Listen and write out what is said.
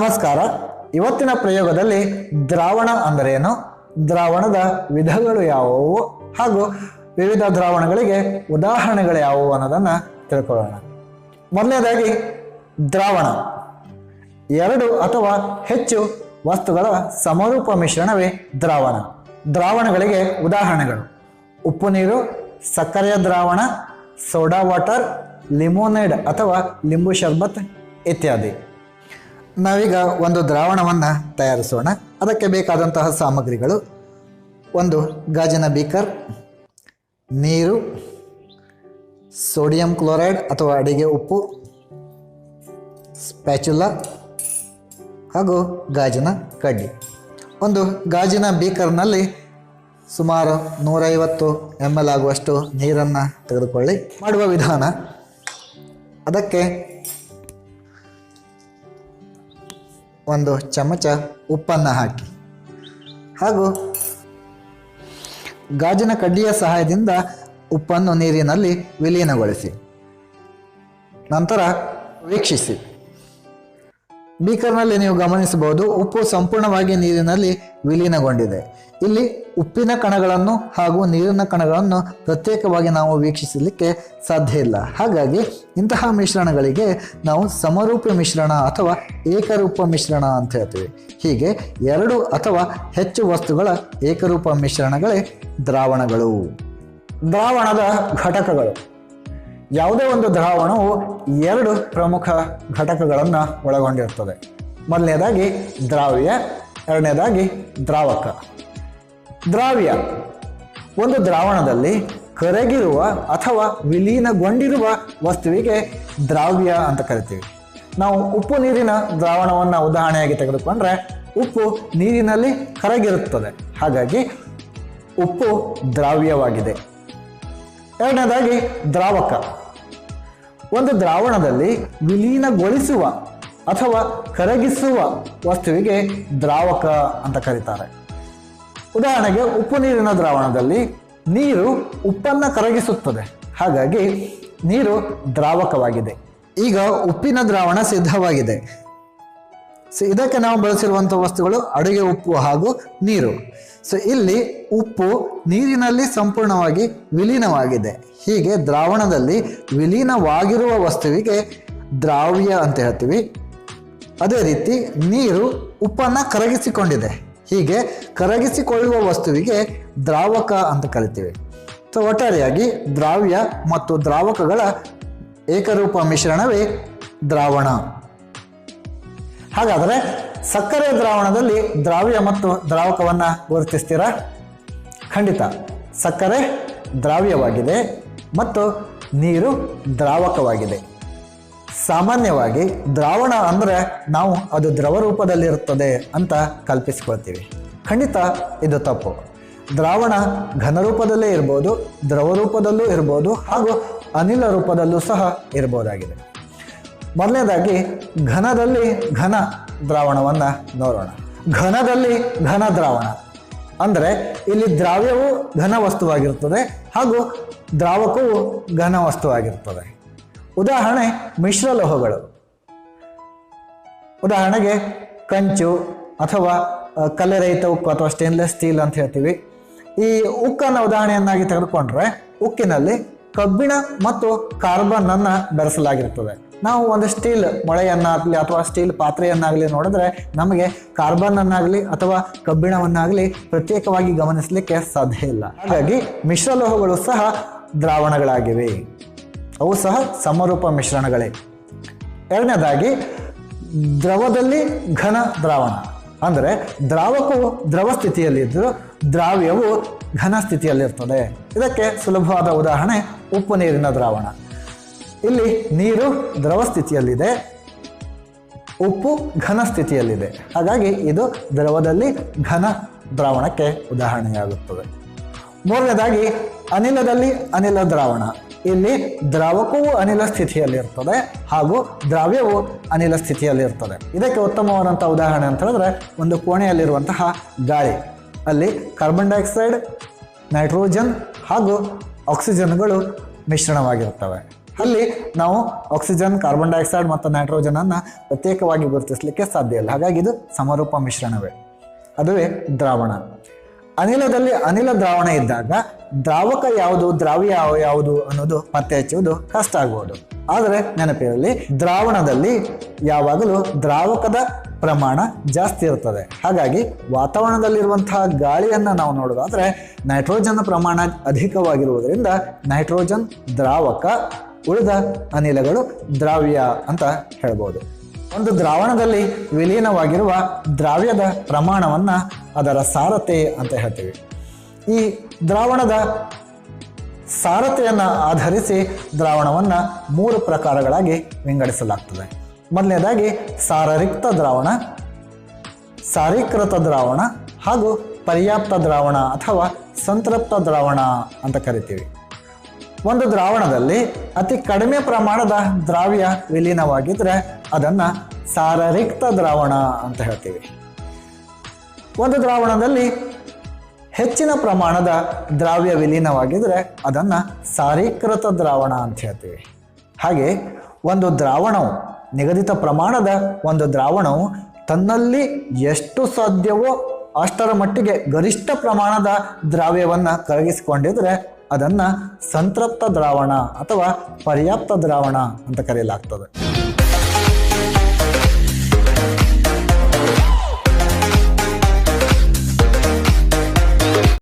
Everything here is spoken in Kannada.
ನಮಸ್ಕಾರ. ಇವತ್ತಿನ ಪ್ರಯೋಗದಲ್ಲಿ ದ್ರಾವಣ ಅಂದರೇನು ದ್ರಾವಣದ ವಿಧಗಳು ಯಾವುವು? ಹಾಗೂ ವಿವಿಧ ದ್ರಾವಣಗಳಿಗೆ ಉದಾಹರಣೆಗಳು ಯಾವುವು ಅನ್ನೋದನ್ನು ತಿಳ್ಕೊಳ್ಳೋಣ. ಮೊದಲನೇದಾಗಿ ದ್ರಾವಣ. ಎರಡು ಅಥವಾ ಹೆಚ್ಚು ವಸ್ತುಗಳ ಸಮರೂಪ ಮಿಶ್ರಣವೇ ದ್ರಾವಣ. ದ್ರಾವಣಗಳಿಗೆ ಉದಾಹರಣೆಗಳು. ಉಪ್ಪು ನೀರು, ಸಕ್ಕರೆಯ ದ್ರಾವಣ, ಸೋಡಾ ವಾಟರ್, ಲಿಮೋನೇಡ್ ಅಥವಾ ಲಿಂಬು ಶರ್ಬತ್ ಇತ್ಯಾದಿ. ನಾವೀಗ ಒಂದು ದ್ರಾವಣವನ್ನು ತಯಾರಿಸೋಣ. ಅದಕ್ಕೆ ಬೇಕಾದಂತಹ ಸಾಮಗ್ರಿಗಳು. ಒಂದು ಗಾಜಿನ ಬೀಕರ್, ನೀರು, ಸೋಡಿಯಂ ಕ್ಲೋರೈಡ್ ಅಥವಾ ಅಡಿಗೆ ಉಪ್ಪು, ಸ್ಪ್ಯಾಚುಲ ಹಾಗೂ ಗಾಜಿನ ಕಡ್ಡಿ. ಒಂದು ಗಾಜಿನ ಬೀಕರ್ನಲ್ಲಿ ಸುಮಾರು ನೂರೈವತ್ತು ಎಂ ಎಲ್ ಆಗುವಷ್ಟು ನೀರನ್ನು ತೆಗೆದುಕೊಳ್ಳಿ. ಮಾಡುವ ವಿಧಾನ, ಅದಕ್ಕೆ ಒಂದು ಚಮಚ ಉಪ್ಪನ್ನು ಹಾಕಿ. ಹಾಗೂ ಗಾಜಿನ ಕಡ್ಡಿಯ ಸಹಾಯದಿಂದ ಉಪ್ಪನ್ನು ನೀರಿನಲ್ಲಿ ವಿಲೀನಗೊಳಿಸಿ. ನಂತರ ವೀಕ್ಷಿಸಿ. ಬೀಕರ್ನಲ್ಲಿ ನೀವು ಗಮನಿಸಬಹುದು, ಉಪ್ಪು ಸಂಪೂರ್ಣವಾಗಿ ನೀರಿನಲ್ಲಿ ವಿಲೀನಗೊಂಡಿದೆ. ಇಲ್ಲಿ ಉಪ್ಪಿನ ಕಣಗಳನ್ನು ಹಾಗೂ ನೀರಿನ ಕಣಗಳನ್ನು ಪ್ರತ್ಯೇಕವಾಗಿ ನಾವು ವೀಕ್ಷಿಸಲಿಕ್ಕೆ ಸಾಧ್ಯ ಇಲ್ಲ. ಹಾಗಾಗಿ ಇಂತಹ ಮಿಶ್ರಣಗಳಿಗೆ ನಾವು ಸಮರೂಪ ಮಿಶ್ರಣ ಅಥವಾ ಏಕರೂಪ ಮಿಶ್ರಣ ಅಂತ ಹೇಳ್ತೀವಿ. ಹೀಗೆ ಎರಡು ಅಥವಾ ಹೆಚ್ಚು ವಸ್ತುಗಳ ಏಕರೂಪ ಮಿಶ್ರಣಗಳೇ ದ್ರಾವಣಗಳು. ದ್ರಾವಣದ ಘಟಕಗಳು. ಯಾವುದೇ ಒಂದು ದ್ರಾವಣವು ಎರಡು ಪ್ರಮುಖ ಘಟಕಗಳನ್ನು ಒಳಗೊಂಡಿರುತ್ತದೆ ಮೊದಲನೇದಾಗಿ ದ್ರಾವ್ಯ, ಎರಡನೇದಾಗಿ ದ್ರಾವಕ. ದ್ರಾವ್ಯ ಒಂದು ದ್ರಾವಣದಲ್ಲಿ ಕರಗಿರುವ ಅಥವಾ ವಿಲೀನಗೊಂಡಿರುವ ವಸ್ತುವಿಗೆ ದ್ರಾವ್ಯ ಅಂತ ಕರಿತೀವಿ. ನಾವು ಉಪ್ಪು ನೀರಿನ ದ್ರಾವಣವನ್ನು ಉದಾಹರಣೆಯಾಗಿ ತೆಗೆದುಕೊಂಡ್ರೆ ಉಪ್ಪು ನೀರಿನಲ್ಲಿ ಕರಗಿರುತ್ತದೆ. ಹಾಗಾಗಿ ಉಪ್ಪು ದ್ರಾವ್ಯವಾಗಿದೆ. ಎರಡನೇದಾಗಿ ದ್ರಾವಕ. ಒಂದು ದ್ರಾವಣದಲ್ಲಿ ವಿಲೀನಗೊಳಿಸುವ ಅಥವಾ ಕರಗಿಸುವ ವಸ್ತುವಿಗೆ ದ್ರಾವಕ ಅಂತ ಕರೀತಾರೆ. ಉದಾಹರಣೆಗೆ ಉಪ್ಪು ನೀರಿನ ದ್ರಾವಣದಲ್ಲಿ ನೀರು ಉಪ್ಪನ್ನು ಕರಗಿಸುತ್ತದೆ. ಹಾಗಾಗಿ ನೀರು ದ್ರಾವಕವಾಗಿದೆ. ಈಗ ಉಪ್ಪಿನ ದ್ರಾವಣ ಸಿದ್ಧವಾಗಿದೆ. ಸೊ ಇದಕ್ಕೆ ನಾವು ಬಳಸಿರುವಂಥ ವಸ್ತುಗಳು ಅಡುಗೆ, ಉಪ್ಪು ಹಾಗೂ ನೀರು. ಸೊ ಇಲ್ಲಿ ಉಪ್ಪು ನೀರಿನಲ್ಲಿ ಸಂಪೂರ್ಣವಾಗಿ ವಿಲೀನವಾಗಿದೆ. ಹೀಗೆ ದ್ರಾವಣದಲ್ಲಿ ವಿಲೀನವಾಗಿರುವ ವಸ್ತುವಿಗೆ ದ್ರಾವ್ಯ ಅಂತ ಹೇಳ್ತೀವಿ. ಅದೇ ರೀತಿ ನೀರು ಉಪ್ಪನ್ನು ಕರಗಿಸಿಕೊಂಡಿದೆ. ಹೀಗೆ ಕರಗಿಸಿಕೊಳ್ಳುವ ವಸ್ತುವಿಗೆ ದ್ರಾವಕ ಅಂತ ಕರಿತೀವಿ. ಸೊ ಒಟ್ಟಾರೆಯಾಗಿ ದ್ರಾವ್ಯ ಮತ್ತು ದ್ರಾವಕಗಳ ಏಕರೂಪ ಮಿಶ್ರಣವೇ ದ್ರಾವಣ. ಹಾಗಾದರೆ ಸಕ್ಕರೆ ದ್ರಾವಣದಲ್ಲಿ ದ್ರಾವ್ಯ ಮತ್ತು ದ್ರಾವಕವನ್ನು ಗುರುತಿಸ್ತೀರಾ? ಖಂಡಿತ. ಸಕ್ಕರೆ ದ್ರಾವ್ಯವಾಗಿದೆ ಮತ್ತು ನೀರು ದ್ರಾವಕವಾಗಿದೆ. ಸಾಮಾನ್ಯವಾಗಿ ದ್ರಾವಣ ಅಂದರೆ ನಾವು ಅದು ದ್ರವ ರೂಪದಲ್ಲಿರುತ್ತದೆ ಅಂತ ಕಲ್ಪಿಸ್ಕೊಳ್ತೀವಿ. ಖಂಡಿತ ಇದು ತಪ್ಪು. ದ್ರಾವಣ ಘನ ರೂಪದಲ್ಲೇ ಇರ್ಬೋದು, ದ್ರವ ರೂಪದಲ್ಲೂ ಇರ್ಬೋದು ಹಾಗೂ ಅನಿಲ ರೂಪದಲ್ಲೂ ಸಹ ಇರ್ಬೋದಾಗಿದೆ. ಮೊದಲನೇದಾಗಿ ಘನದಲ್ಲಿ ಘನ ದ್ರಾವಣವನ್ನು ನೋಡೋಣ. ಘನದಲ್ಲಿ ಘನ ದ್ರಾವಣ. ಅಂದರೆ ಇಲ್ಲಿ ದ್ರಾವ್ಯವು ಘನ ವಸ್ತುವಾಗಿರುತ್ತದೆ ಹಾಗೂ ದ್ರಾವಕವು ಘನ ವಸ್ತುವಾಗಿರುತ್ತದೆ. ಉದಾಹರಣೆ ಮಿಶ್ರಲೋಹಗಳು ಉದಾಹರಣೆಗೆ ಕಂಚು ಅಥವಾ ಕಲೆರಹಿತ ಉಕ್ಕು ಅಥವಾ ಸ್ಟೇನ್ಲೆಸ್ ಸ್ಟೀಲ್ ಅಂತ ಹೇಳ್ತೀವಿ. ಈ ಉಕ್ಕನ್ನು ಉದಾಹರಣೆಯನ್ನಾಗಿ ತೆಗೆದುಕೊಂಡ್ರೆ ಉಕ್ಕಿನಲ್ಲಿ ಕಬ್ಬಿಣ ಮತ್ತು ಕಾರ್ಬನ್ ಅನ್ನ ಬೆರೆಸಲಾಗಿರುತ್ತದೆ. ನಾವು ಒಂದು ಸ್ಟೀಲ್ ಮೊಳೆಯನ್ನಾಗಲಿ ಅಥವಾ ಸ್ಟೀಲ್ ಪಾತ್ರೆಯನ್ನಾಗಲಿ ನೋಡಿದ್ರೆ ನಮಗೆ ಕಾರ್ಬನ್ ಅನ್ನಾಗಲಿ ಅಥವಾ ಕಬ್ಬಿಣವನ್ನಾಗಲಿ ಪ್ರತ್ಯೇಕವಾಗಿ ಗಮನಿಸಲಿಕ್ಕೆ ಸಾಧ್ಯ ಇಲ್ಲ. ಹಾಗಾಗಿ ಮಿಶ್ರಲೋಹಗಳು ಸಹ ದ್ರಾವಣಗಳಾಗಿವೆ. ಅವು ಸಹ ಸಮರೂಪ ಮಿಶ್ರಣಗಳೇ. ಎರಡನೇದಾಗಿ ದ್ರವದಲ್ಲಿ ಘನ ದ್ರಾವಣ. ಅಂದರೆ ದ್ರಾವಕವು ದ್ರವ ಸ್ಥಿತಿಯಲ್ಲಿದ್ದರೂ ದ್ರಾವ್ಯವು ಘನ ಸ್ಥಿತಿಯಲ್ಲಿರ್ತದೆ. ಇದಕ್ಕೆ ಸುಲಭವಾದ ಉದಾಹರಣೆ ಉಪ್ಪು ನೀರಿನ ದ್ರಾವಣ. ಇಲ್ಲಿ ನೀರು ದ್ರವ ಸ್ಥಿತಿಯಲ್ಲಿದೆ, ಉಪ್ಪು ಘನ ಸ್ಥಿತಿಯಲ್ಲಿದೆ. ಹಾಗಾಗಿ ಇದು ದ್ರವದಲ್ಲಿ ಘನ ದ್ರಾವಣಕ್ಕೆ ಉದಾಹರಣೆಯಾಗುತ್ತದೆ. ಮೂರನೇದಾಗಿ, ಅನಿಲದಲ್ಲಿ ಅನಿಲ ದ್ರಾವಣ. ಇಲ್ಲಿ ದ್ರಾವಕವು ಅನಿಲ ಸ್ಥಿತಿಯಲ್ಲಿರ್ತದೆ ಹಾಗೂ ದ್ರಾವ್ಯವು ಅನಿಲ ಸ್ಥಿತಿಯಲ್ಲಿರ್ತದೆ. ಇದಕ್ಕೆ ಉತ್ತಮವಾದಂಥ ಉದಾಹರಣೆ ಅಂತ ಹೇಳಿದ್ರೆ ಒಂದು ಕೋಣೆಯಲ್ಲಿರುವಂತಹ ಗಾಳಿ. ಅಲ್ಲಿ ಕಾರ್ಬನ್ ಡೈಆಕ್ಸೈಡ್, ನೈಟ್ರೋಜನ್ ಹಾಗೂ ಆಕ್ಸಿಜನ್ಗಳು ಮಿಶ್ರಣವಾಗಿರ್ತವೆ. ಅಲ್ಲಿ ನಾವು ಆಕ್ಸಿಜನ್ ಕಾರ್ಬನ್ ಡೈಆಕ್ಸೈಡ್ ಮತ್ತು ನೈಟ್ರೋಜನ್ ಅನ್ನು ಪ್ರತ್ಯೇಕವಾಗಿ ಗುರುತಿಸಲಿಕ್ಕೆ ಸಾಧ್ಯ ಇಲ್ಲ. ಹಾಗಾಗಿ ಇದು ಸಮರೂಪ ಮಿಶ್ರಣವೇ. ಅದುವೇ ದ್ರಾವಣ. ಅನಿಲದಲ್ಲಿ ಅನಿಲ ದ್ರಾವಣ ಇದ್ದಾಗ ದ್ರಾವಕ ಯಾವುದು, ದ್ರಾವ್ಯ ಯಾವುದು ಅನ್ನೋದು ಪತ್ತೆ ಹಚ್ಚುವುದು ಕಷ್ಟ ಆಗ್ಬೋದು ಆದರೆ ನೆನಪಿರಲಿ, ದ್ರಾವಣದಲ್ಲಿ ಯಾವಾಗಲೂ ದ್ರಾವಕದ ಪ್ರಮಾಣ ಜಾಸ್ತಿ ಇರ್ತದೆ ಹಾಗಾಗಿ ವಾತಾವರಣದಲ್ಲಿರುವಂತಹ ಗಾಳಿಯನ್ನು ನಾವು ನೋಡೋದಾದರೆ ನೈಟ್ರೋಜನ್ ಪ್ರಮಾಣ ಅಧಿಕವಾಗಿರುವುದರಿಂದ ನೈಟ್ರೋಜನ್ ದ್ರಾವಕ ಉಳಿದ ಅನಿಲಗಳು ದ್ರಾವ್ಯ ಅಂತ ಹೇಳ್ಬೋದು. ಒಂದು ದ್ರಾವಣದಲ್ಲಿ ವಿಲೀನವಾಗಿರುವ ದ್ರಾವ್ಯದ ಪ್ರಮಾಣವನ್ನು ಅದರ ಸಾರತೆ ಅಂತ ಹೇಳ್ತೀವಿ. ಈ ದ್ರಾವಣದ ಸಾರತೆಯನ್ನು ಆಧರಿಸಿ ದ್ರಾವಣವನ್ನು ಮೂರು ಪ್ರಕಾರಗಳಾಗಿ ವಿಂಗಡಿಸಲಾಗ್ತದೆ. ಮೊದಲನೇದಾಗಿ ಸಾರರಿಕ್ತ ದ್ರಾವಣ, ಸಾರೀಕೃತ ದ್ರಾವಣ ಹಾಗೂ ಪರ್ಯಾಪ್ತ ದ್ರಾವಣ ಅಥವಾ ಸಂತೃಪ್ತ ದ್ರಾವಣ ಅಂತ ಕರಿತೀವಿ. ಒಂದು ದ್ರಾವಣದಲ್ಲಿ ಅತಿ ಕಡಿಮೆ ಪ್ರಮಾಣದ ದ್ರಾವ್ಯ ವಿಲೀನವಾಗಿದ್ರೆ ಅದನ್ನ ಸಾರರಿಕ್ತ ದ್ರಾವಣ ಅಂತ ಹೇಳ್ತೀವಿ. ಒಂದು ದ್ರಾವಣದಲ್ಲಿ ಹೆಚ್ಚಿನ ಪ್ರಮಾಣದ ದ್ರಾವ್ಯ ವಿಲೀನವಾಗಿದ್ದರೆ ಅದನ್ನ ಸಾರೀಕೃತ ದ್ರಾವಣ ಅಂತ ಹೇಳ್ತೀವಿ. ಹಾಗೆ ಒಂದು ದ್ರಾವಣವು ನಿಗದಿತ ಪ್ರಮಾಣದ ಒಂದು ದ್ರಾವಣವು ತನ್ನಲ್ಲಿ ಎಷ್ಟು ಸಾಧ್ಯವೋ ಅಷ್ಟರ ಮಟ್ಟಿಗೆ ಗರಿಷ್ಠ ಪ್ರಮಾಣದ ದ್ರಾವ್ಯವನ್ನು ಕರಗಿಸಿಕೊಂಡಿದ್ರೆ ಅದನ್ನ ಸಂತೃಪ್ತ ದ್ರಾವಣ ಅಥವಾ ಪರ್ಯಾಪ್ತ ದ್ರಾವಣ ಅಂತ ಕರೆಯಲಾಗ್ತದೆ.